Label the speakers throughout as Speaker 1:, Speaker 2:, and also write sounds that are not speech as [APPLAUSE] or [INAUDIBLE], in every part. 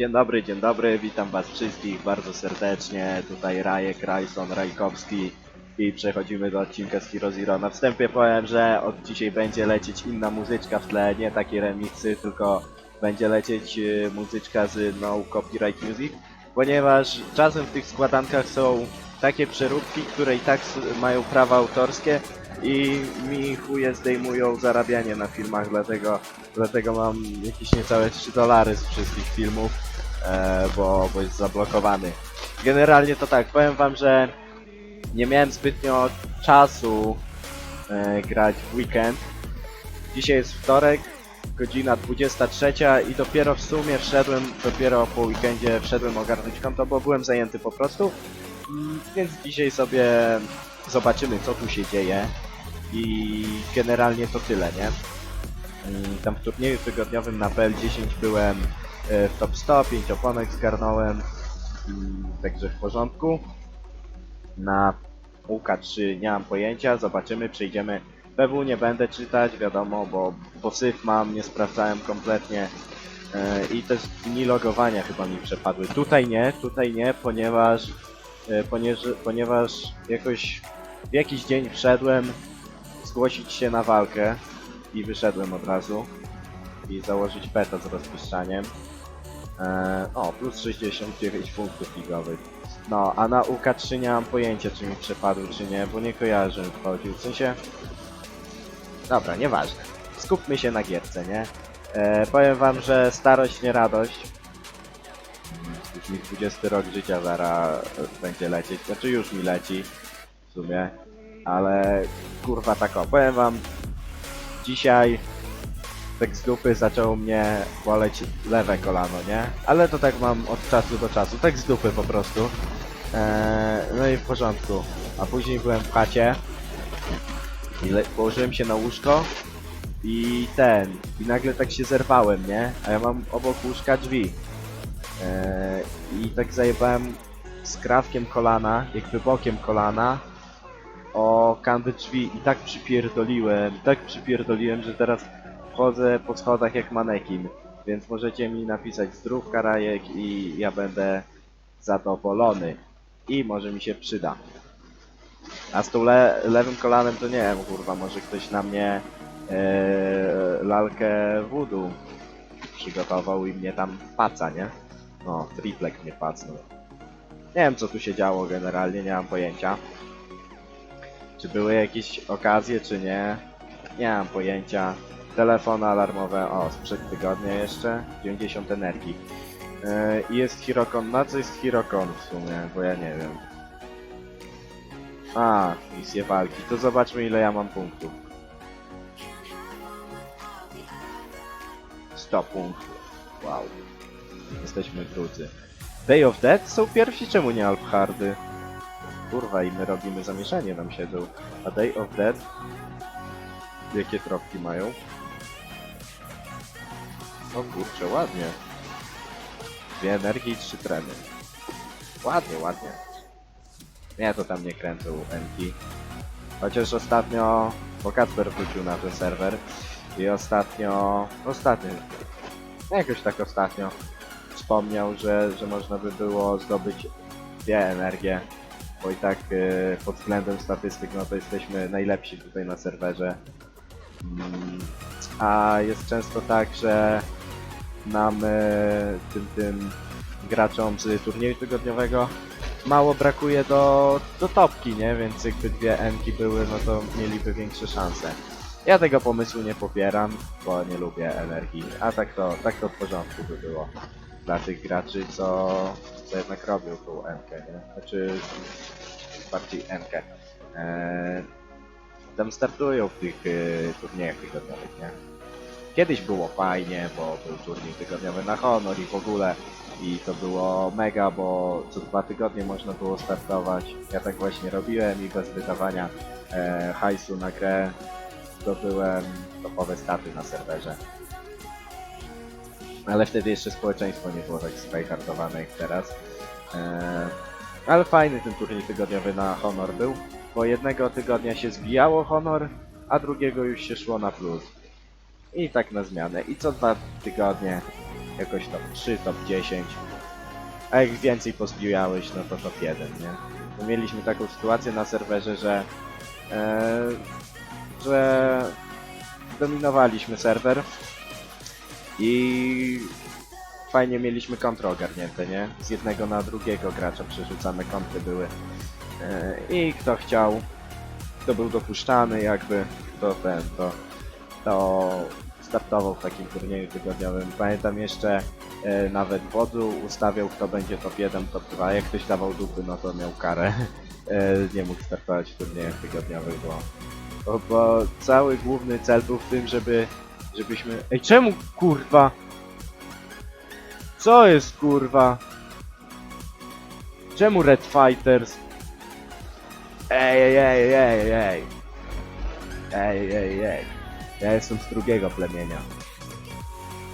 Speaker 1: Dzień dobry, dzień dobry, witam was wszystkich bardzo serdecznie. Tutaj Rajek, Rajson, Rajkowski i przechodzimy do odcinka z Hero Zero. Na wstępie powiem, że od dzisiaj będzie lecieć inna muzyczka w tle, nie takie remixy, tylko będzie lecieć y, muzyczka z no copyright music, ponieważ czasem w tych składankach są takie przeróbki, które i tak mają prawa autorskie i mi chuje zdejmują zarabianie na filmach, dlatego, dlatego mam jakieś niecałe 3 dolary z wszystkich filmów, e, bo, bo jest zablokowany. Generalnie to tak, powiem wam, że nie miałem zbytnio czasu e, grać w weekend. Dzisiaj jest wtorek, godzina 23 i dopiero w sumie wszedłem, dopiero po weekendzie wszedłem ogarnąć konto, bo byłem zajęty po prostu. Mm, Więc dzisiaj sobie zobaczymy co tu się dzieje i generalnie to tyle, nie? Tam w turnieju tygodniowym na PL10 byłem w top 100, 5 oponek zgarnąłem, także w porządku. Na UK3 nie mam pojęcia, zobaczymy, przejdziemy. PW nie będę czytać, wiadomo, bo, syf mam, nie sprawdzałem kompletnie. E, I też dni logowania chyba mi przepadły. Tutaj nie, tutaj nie, ponieważ, e, ponieważ, ponieważ jakoś w jakiś dzień wszedłem zgłosić się na walkę i wyszedłem od razu i założyć peta z rozpiszczaniem. E, o, plus 69 punktów ligowych. No, a na UK3 nie mam pojęcia, czy mi przepadł, czy nie, bo nie kojarzę, wchodził. W sensie... Dobra, nieważne. Skupmy się na gierce, nie? E, powiem wam, że starość nie radość. Już mi 20 rok życia zaraz będzie lecieć. Znaczy już mi leci w sumie. Ale kurwa tak powiem wam dzisiaj tak z dupy zaczęło mnie boleć lewe kolano, nie? Ale to tak mam od czasu do czasu, tak z dupy po prostu. Eee, no i w porządku. A później byłem w chacie i położyłem się na łóżko i ten, i nagle tak się zerwałem, nie? A ja mam obok łóżka drzwi. Eee, I tak zajebałem skrawkiem kolana, jakby bokiem kolana o kanwy drzwi i tak przypierdoliłem, tak przypierdoliłem, że teraz chodzę po schodach jak manekin. Więc możecie mi napisać zdrówka rajek i ja będę zadowolony. I może mi się przyda. A z tą le lewym kolanem to nie wiem, kurwa, może ktoś na mnie e, lalkę voodoo przygotował i mnie tam paca, nie? No, triplek mnie pacnął. Nie wiem co tu się działo generalnie, nie mam pojęcia. Czy były jakieś okazje, czy nie? Nie mam pojęcia. Telefony alarmowe, o, sprzed tygodnia jeszcze, 90 energii. Yy, I jest Hirokon, na co jest Hirokon w sumie, bo ja nie wiem. A, misje walki, to zobaczmy ile ja mam punktów. 100 punktów, wow. Jesteśmy drudzy. Day of Dead są pierwsi, czemu nie Alphardy? Kurwa, i my robimy zamieszanie nam siedzą. A Day of Dead? Jakie tropki mają? O kurczę, ładnie. Dwie energii i trzy tremy. Ładnie, ładnie. Nie, to tam nie kręcą Enki. Chociaż ostatnio, bo Kacper wrócił na ten serwer i ostatnio, ostatnio, jakoś tak ostatnio wspomniał, że, że można by było zdobyć dwie energie bo i tak e, pod względem statystyk, no to jesteśmy najlepsi tutaj na serwerze. Mm, A jest często tak, że nam tym, tym graczom z turnieju tygodniowego mało brakuje do, do topki, nie? Więc jakby dwie enki były, no to mieliby większe szanse. Ja tego pomysłu nie popieram, bo nie lubię energii, a tak to, tak to w porządku by było dla tych graczy, co, co jednak robią tą enkę, nie? Znaczy bardziej enkę. Eee, tam startują w tych e, turniejach tygodniowych, nie? Kiedyś było fajnie, bo był turniej tygodniowy na Honor i w ogóle i to było mega, bo co dwa tygodnie można było startować. Ja tak właśnie robiłem i bez wydawania e, hajsu na grę zdobyłem topowe staty na serwerze. Ale wtedy jeszcze społeczeństwo nie było tak spajhardowane jak teraz. Eee, ale fajny ten turniej tygodniowy na Honor był, bo jednego tygodnia się zbijało Honor, a drugiego już się szło na plus. I tak na zmianę. I co dwa tygodnie jakoś top 3, top 10. A jak więcej pozbijałeś, no to top 1, nie? Bo mieliśmy taką sytuację na serwerze, że e, że dominowaliśmy serwer i fajnie mieliśmy kontry ogarnięte, nie? Z jednego na drugiego gracza przerzucane kontry były. E, I kto chciał, kto był dopuszczany jakby, to ten, to, to startował w takim turnieju tygodniowym. Pamiętam jeszcze e, nawet wodzu ustawiał kto będzie top 1, top 2. Jak ktoś dawał dupy, no to miał karę. E, nie mógł startować w turniejach tygodniowych, bo, bo, bo cały główny cel był w tym, żeby żebyśmy... Ej, czemu kurwa? Co jest kurwa? Czemu Red Fighters? Ej, ej, ej, ej, ej. Ej, ej, ej. Ja jestem z drugiego plemienia.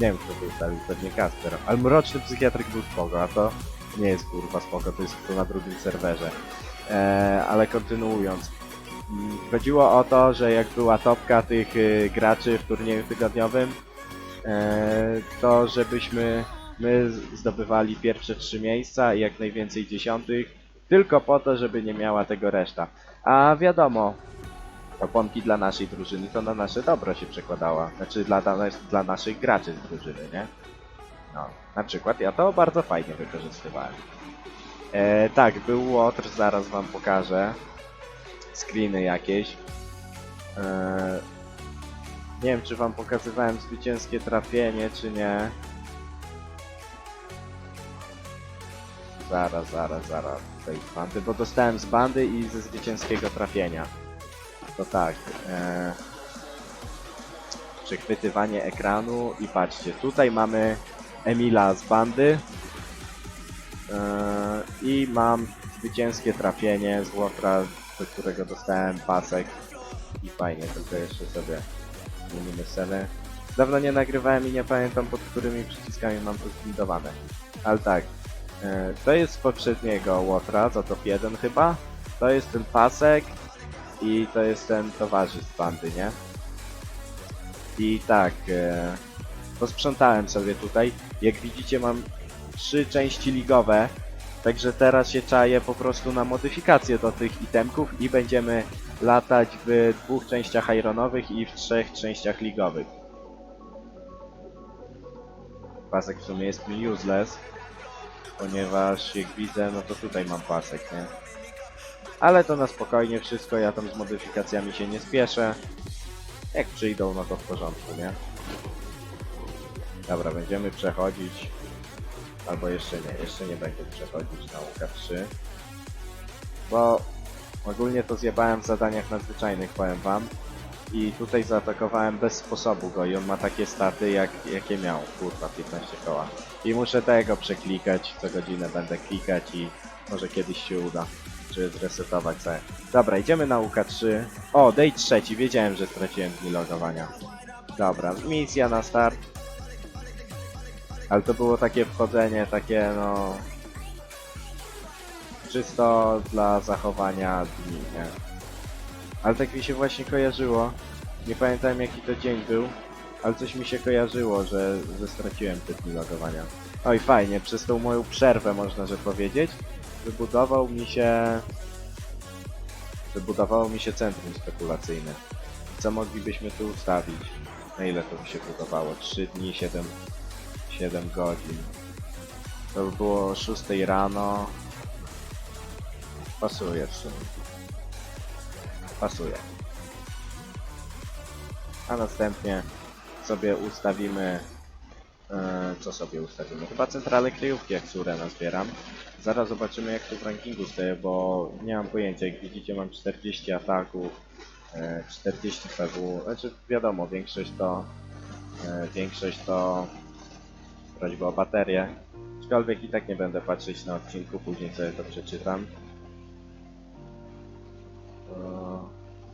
Speaker 1: Nie wiem kto to ustawił, pewnie Kasper. Ale mroczny psychiatryk był spoko, a to nie jest kurwa spoko, to jest to na drugim serwerze. Eee, ale kontynuując. Chodziło o to, że jak była topka tych y, graczy w turnieju tygodniowym, e, to żebyśmy my zdobywali pierwsze trzy miejsca i jak najwięcej dziesiątych, tylko po to, żeby nie miała tego reszta. A wiadomo, oponki dla naszej drużyny to na nasze dobro się przekładała. Znaczy dla, dla, dla naszych graczy z drużyny, nie? No, na przykład ja to bardzo fajnie wykorzystywałem. E, tak, był Łotr, zaraz wam pokażę. Screeny jakieś. E, nie wiem, czy wam pokazywałem zwycięskie trafienie, czy nie. Zaraz, zaraz, zaraz. Tej bandy, bo dostałem z bandy i ze zwycięskiego trafienia. To tak. E, przechwytywanie ekranu i patrzcie, tutaj mamy Emila z bandy. E, I mam zwycięskie trafienie z Łotra, do którego dostałem pasek. I fajnie, tylko jeszcze sobie zmienimy scenę. Dawno nie nagrywałem i nie pamiętam pod którymi przyciskami mam to zbindowane. Ale tak, e, to jest z poprzedniego Łotra, za top 1 chyba. To jest ten pasek i to jest ten towarzysz bandy, nie? I tak, e, posprzątałem sobie tutaj. Jak widzicie mam trzy części ligowe, także teraz się czaję po prostu na modyfikacje do tych itemków i będziemy latać w dwóch częściach ironowych i w trzech częściach ligowych. Pasek w sumie jest mi useless, ponieważ jak widzę, no to tutaj mam pasek, nie? Ale to na spokojnie wszystko, ja tam z modyfikacjami się nie spieszę. Jak przyjdą, no to w porządku, nie? Dobra, będziemy przechodzić. Albo jeszcze nie, jeszcze nie będę przechodzić nauka 3. Bo ogólnie to zjebałem w zadaniach nadzwyczajnych, powiem wam. I tutaj zaatakowałem bez sposobu go i on ma takie staty, jak, jakie miał. Kurwa, 15 koła. I muszę tego przeklikać, co godzinę będę klikać i może kiedyś się uda, żeby zresetować sobie. Dobra, idziemy na UK3. O, day trzeci, wiedziałem, że straciłem dni logowania. Dobra, misja na start. Ale to było takie wchodzenie, takie no... Czysto dla zachowania dni, nie? Ale tak mi się właśnie kojarzyło. Nie pamiętam jaki to dzień był, ale coś mi się kojarzyło, że, że straciłem te dni logowania. Oj, fajnie, przez tą moją przerwę można, że powiedzieć, wybudował mi się... Wybudowało mi się centrum spekulacyjne. Co moglibyśmy tu ustawić? Na ile to mi się budowało? 3 dni, 7, 7 godzin. To by było o 6 rano. Pasuje w sumie. Pasuje. A następnie sobie ustawimy... e, co sobie ustawimy? Chyba centralę kryjówki jak surę nazbieram. Zaraz zobaczymy jak to w rankingu stoję, bo nie mam pojęcia. Jak widzicie mam 40 ataków, e, 40 PW. Znaczy wiadomo, większość to... e, Większość to prośba o baterię. Aczkolwiek i tak nie będę patrzeć na odcinku, później sobie to przeczytam. Eee,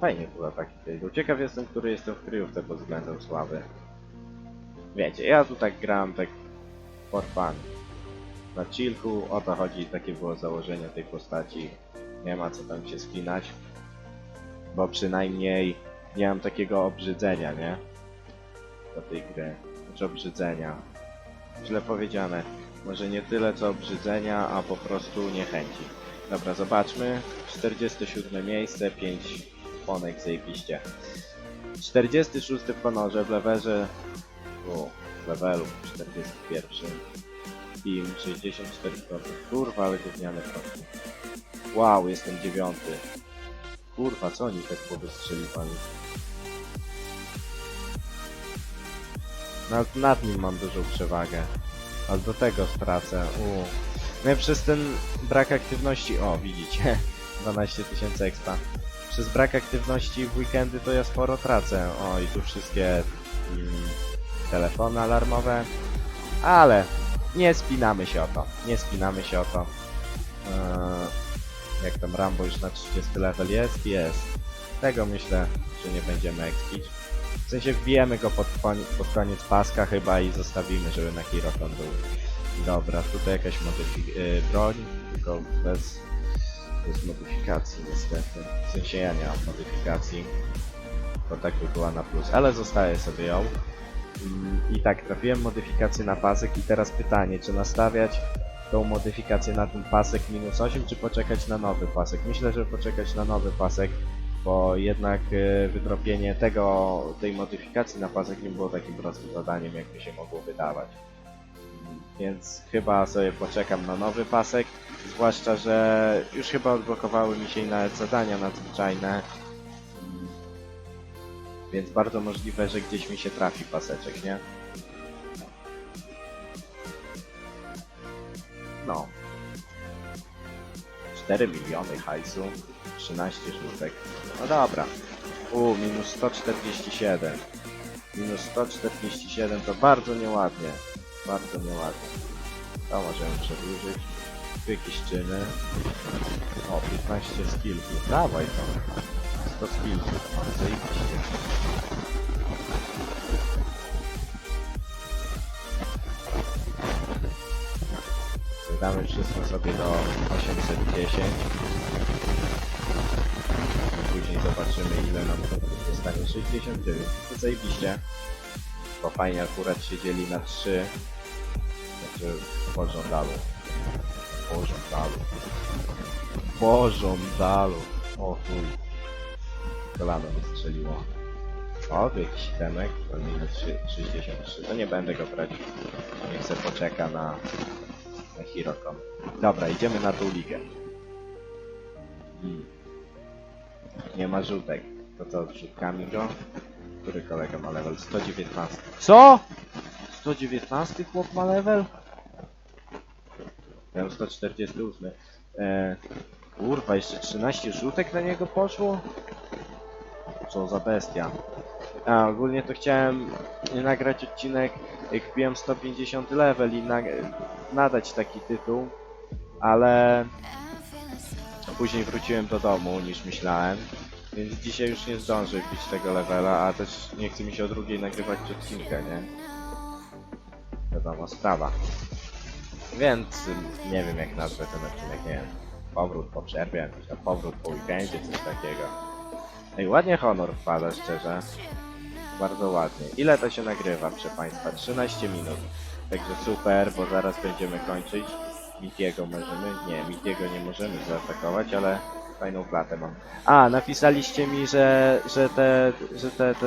Speaker 1: Fajnie było taki tytuł. Ciekaw jestem, który jestem w kryjówce pod względem sławy. Wiecie, ja tu tak gram tak for fun. Na chillku, o to chodzi, takie było założenie tej postaci. Nie ma co tam się spinać. Bo przynajmniej nie mam takiego obrzydzenia, nie? Do tej gry. Znaczy obrzydzenia. źle powiedziane. Może nie tyle co obrzydzenia, a po prostu niechęci. Dobra, zobaczmy. 47 miejsce, 5 ponek zajebiście. 46 w honorze, w lewerze... O, w levelu 41. Team 64%. Kurwa, ale gówniane kroki. Wow, jestem dziewiąty. Kurwa, co oni tak powystrzeliwali? Nad, nad nim mam dużą przewagę. Ale do tego stracę. U. No i przez ten brak aktywności... O, widzicie. [LAUGHS] 12 tysięcy expa. Przez brak aktywności w weekendy to ja sporo tracę. O, i tu wszystkie mm, telefony alarmowe. Ale nie spinamy się o to. Nie spinamy się o to. Eee, jak tam Rambo już na 30 level jest? Jest. Tego myślę, że nie będziemy expić. W sensie wbijemy go pod, pod koniec paska chyba i zostawimy, żeby na Hiroton był. Dobra, tutaj jakaś modyfi- y, broń, tylko bez, bez modyfikacji niestety. W sensie ja nie mam modyfikacji, bo tak by była na plus, ale zostaję sobie ją. I tak, trafiłem modyfikację na pasek i teraz pytanie, czy nastawiać tą modyfikację na ten pasek minus 8, czy poczekać na nowy pasek? Myślę, że poczekać na nowy pasek, bo jednak e, wydropienie tego, tej modyfikacji na pasek nie było takim prostym zadaniem, jakby się mogło wydawać. Więc chyba sobie poczekam na nowy pasek, zwłaszcza, że już chyba odblokowały mi się i nawet zadania nadzwyczajne. Więc bardzo możliwe, że gdzieś mi się trafi paseczek, nie? No. 4 miliony hajsu, 13 żółtek. No dobra. U, minus 147. Minus 147 to bardzo nieładnie. Bardzo nieładnie. To możemy przedłużyć. Tu jakieś czyny. O, 15 skillsów. Dawaj to. 100 skillsów. Zajebiście. Damy wszystko sobie do 810. Później zobaczymy ile nam punktów dostanie. 69. To zajebiście. Bo fajnie akurat się dzieli na 3. Znaczy po żądalu. Po żądalu. Po żądalu. O chuj. Kolano wystrzeliło. O, jakiś temek, to minus 3 63. To nie będę go brać. Niech se poczeka na, na Hirokon. Dobra, idziemy na tą ligę. Hmm. Nie ma żółtek. To co, z żółtkami go? Który kolega ma level? 119. Co? 119 chłop ma level? Mam 148. E, kurwa, jeszcze 13 żółtek na niego poszło? Co za bestia. A, ogólnie to chciałem nagrać odcinek, jak wbiłem 150 level i na, nadać taki tytuł, ale później wróciłem do domu niż myślałem, więc dzisiaj już nie zdążę wbić tego levela, a też nie chce mi się o drugiej nagrywać odcinka, nie? Wiadoma sprawa. Więc nie wiem jak nazwę ten odcinek, nie wiem. Powrót po przerwie, powrót po weekendzie, coś takiego. Ej, ładnie honor wpada, szczerze. Bardzo ładnie. Ile to się nagrywa, proszę Państwa? 13 minut. Także super, bo zaraz będziemy kończyć. Mitiego możemy? Nie, Mitiego nie możemy zaatakować, ale fajną klatę mam. A, napisaliście mi, że, że, te, że te, te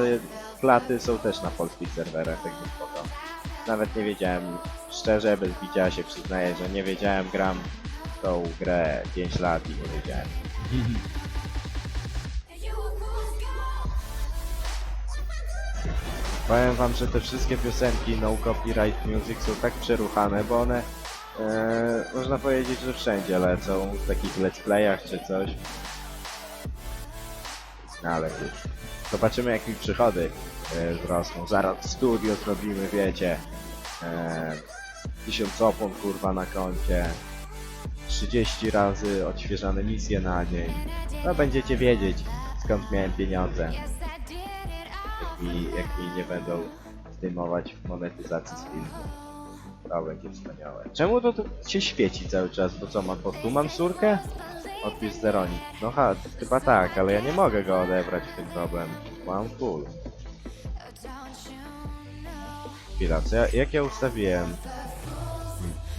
Speaker 1: klaty są też na polskich serwerach, także spoko. Nawet nie wiedziałem, szczerze, bez bicia się przyznaję, że nie wiedziałem, gram tą grę 5 lat i nie wiedziałem. [LAUGHS] Powiem wam, że te wszystkie piosenki no copyright music są tak przeruchane, bo one e, można powiedzieć, że wszędzie lecą w takich let's playach czy coś. No ale już. Zobaczymy jak mi przychody e, wzrosną. Zaraz studio zrobimy, wiecie. E, 1000 opon kurwa na koncie. 30 razy odświeżane misje na dzień. No będziecie wiedzieć skąd miałem pieniądze mi, jak mi nie będą zdejmować monetyzacji z filmu. To będzie wspaniałe. Czemu to, się świeci cały czas? Bo co, mam, bo tu mam surkę? Odpisz Zeronik. No ha, chyba tak, ale ja nie mogę go odebrać w tym problem. Mam full. Chwila, co ja, jak ja ustawiłem?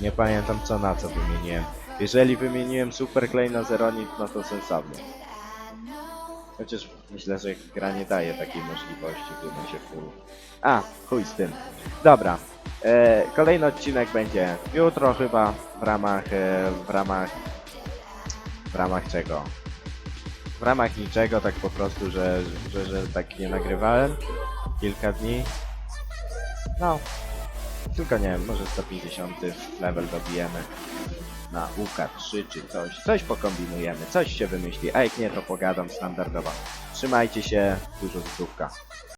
Speaker 1: Nie pamiętam co na co wymieniłem. Jeżeli wymieniłem Super Clay na Zeronit, no to sensownie. Chociaż myślę, że gra nie daje takiej możliwości, gdybym się full. A, chuj z tym. Dobra. E, kolejny odcinek będzie jutro chyba w ramach, e, w ramach, w ramach czego? W ramach niczego, tak po prostu, że, że, że tak nie nagrywałem. Kilka dni. No. Tylko nie wiem, może 150 level dobijemy na UK3 czy coś. Coś pokombinujemy, coś się wymyśli, a jak nie to pogadam standardowo. Trzymajcie się, dużo zdrówka.